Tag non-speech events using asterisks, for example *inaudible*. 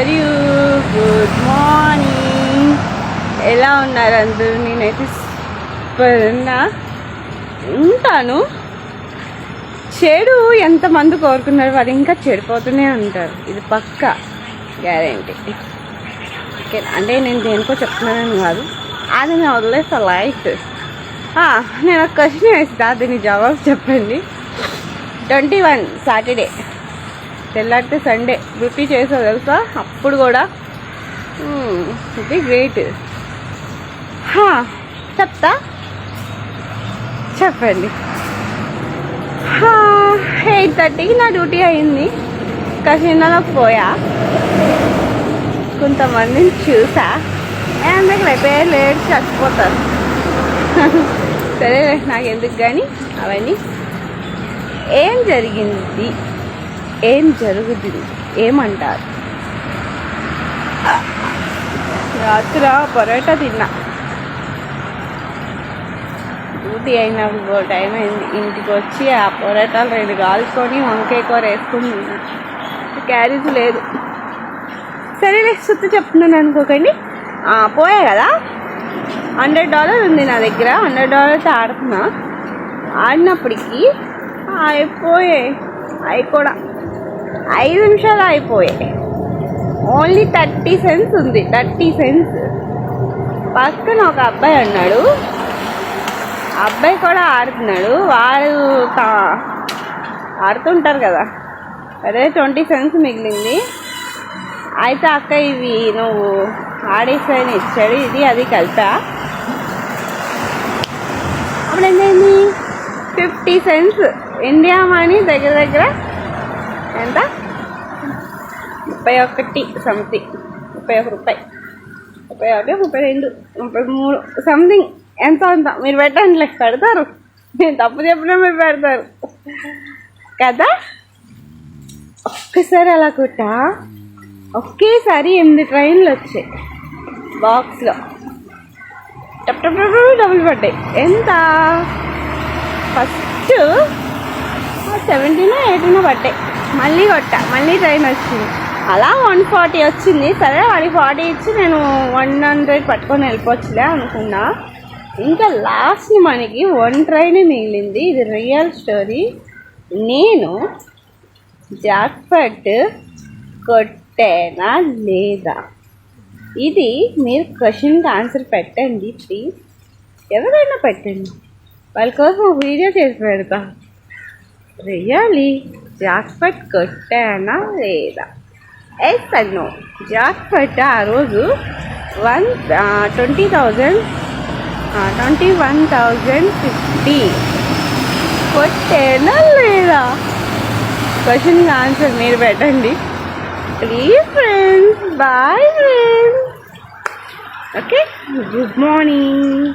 మరియు good morning. ఎలా ఉన్నారు అందరూ? నేనైతే సూపర్ ఉన్నా ఉంటాను. చెడు ఎంతమంది కోరుకున్నారు వాళ్ళు ఇంకా చెడిపోతూనే ఉంటారు. ఇది పక్క గ్యారంటీ. ఓకే అంటే నేను దేనికో చెప్తున్నానని కాదు. అది నేను వదిలేస్తా లైట్ నేను ఒక క్వశ్చన్ వేస్తా దీని జవాబు చెప్పండి. Twenty one Saturday. తెల్లారితే సండే రిపీ చేసావు తెలుసా? అప్పుడు కూడా. Hmm, ఇది గ్రేట్ చెప్తా? చెప్పండి. ఎయిట్ థర్టీకి నా డ్యూటీ అయింది. కసినలో పోయా. కొంతమందిని చూసా. ఎందుకు పేరు లేట్ చచ్చిపోతారు. *laughs* సరే నాకు ఎందుకు కానీ అవన్నీ. ఏం జరిగింది? ఏం జరుగుతుంది? ఏమంటారు? రాత్రి పొరోటా తిన్నా. డ్యూటీ అయిన టైం అయింది. ఇంటికి వచ్చి ఆ పొరోటాలు రెండు కాల్చుకొని వంకాయ కూర వేసుకుని క్యారేజ్ లేదు. సరేలే సుత్తి చెప్తున్నాను అనుకోకండి పోయా కదా? హండ్రెడ్ డాలర్ ఉంది నా దగ్గర. హండ్రెడ్ డాలర్తో ఆడుతున్నా. ఆడినప్పటికీ అయిపోయాయి అవి కూడా. ఐదు నిమిషాలు అయిపోయాయి. ఓన్లీ థర్టీ సెన్స్ ఉంది. థర్టీ సెన్స్ పక్కన ఒక అబ్బాయి ఉన్నాడు. అబ్బాయి కూడా ఆడుతున్నాడు. వాడు ఆడుతుంటారు కదా. అదే ట్వంటీ సెన్స్ మిగిలింది. అయితే అక్క ఇవి నువ్వు ఆడేసాయని ఇచ్చాడు ఇది అది కలిపా. అప్పుడు ఏంటైంది ఫిఫ్టీ సెన్స్ ఇండియా మనీ దగ్గర దగ్గర ఎంత? ముప్పై ఒకటి సంథింగ్ ముప్పై ఒక రూపాయి. ముప్పై ఒకటి ముప్పై రెండు ముప్పై మూడు సంథింగ్ ఎంత అంత? మీరు పెట్టండి పెడతారు. నేను తప్పు చెప్పినా మీరు పెడతారు. కదా? ఒక్కసారి అలా కుట్ట? ఒకేసారి ఎనిమిది ట్రైన్లు వచ్చాయి. బాక్స్లో. టప్ టప్ టప్ డబ్బులు పడ్డాయి. ఎంత? ఫస్ట్ సెవెంటీనో ఎయిటీనో పడ్డాయి. మళ్ళీ కొట్టా మళ్ళీ ట్రైన్ వచ్చింది. అలా వన్ ఫార్టీ వచ్చింది. సరే వాడికి ఫార్టీ ఇచ్చి నేను వన్ హండ్రెడ్ పట్టుకొని వెళ్ళిపోవచ్చులే అనుకున్నా. ఇంకా లాస్ట్ మనకి వన్ ట్రైన్ మిగిలింది. ఇది రియల్ స్టోరీ నేను జాక్పట్ కొట్టేనా లేదా? ఇది మీరు క్వశ్చన్కి ఆన్సర్ పెట్టండి ప్లీజ్ ఎవరైనా పెట్టండి. వాళ్ళ కోసం వీడియో చేసి పెడతా. రియలీ. జాక్పట్ కొట్టానా లేదా? ఎస్ అన్నో జాక్పట్ ఆ రోజు one twenty thousand twenty one thousand fifty కొట్టేనా లేదా? క్వశ్చన్కి ఆన్సర్ మీరు పెట్టండి. Please friends boy friends okay good morning